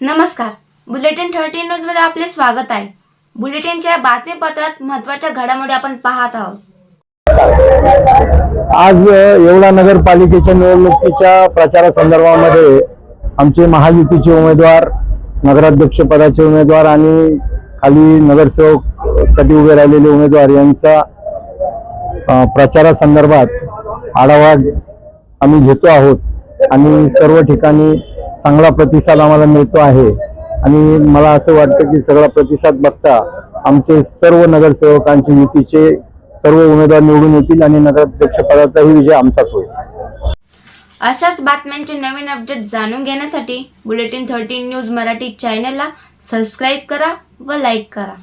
नमस्कार. Bulletin thirteen न्यूजमध्ये आपले स्वागत आहे. बुलेटिनच्या बातमीपत्रात महत्त्वाच्या घडामोडी आपण पाहत आहोत. आज येवला नगरपालिकेच्या निवडणुकीच्या प्रचारासंदर्भामध्ये आमचे महायुतीचे उमेदवार नगराध्यक्ष पदाचे उमेदवार आणि खाली नगरसेवकसाठी उभे राहिलेले उमेदवार यांचा प्रचारासंदर्भात आढावा आम्ही घेतो आहोत. आणि सर्व ठिकाणी चांगला प्रतिसाद आम्हाला मिळतो आहे. आणि मला असं वाटतं की सगळा प्रतिसाद बघता आमचे सर्व नगरसेवकांचे युतीचे सर्व उमेदवार निवडून येतील आणि नगराध्यक्षपदाचाही विजय आमचाच होईल. अशाच बातम्यांचे नवीन अपडेट जाणून घेण्यासाठी बुलेटिन थर्टीन न्यूज मराठी चॅनलला सबस्क्राईब करा व लाईक करा.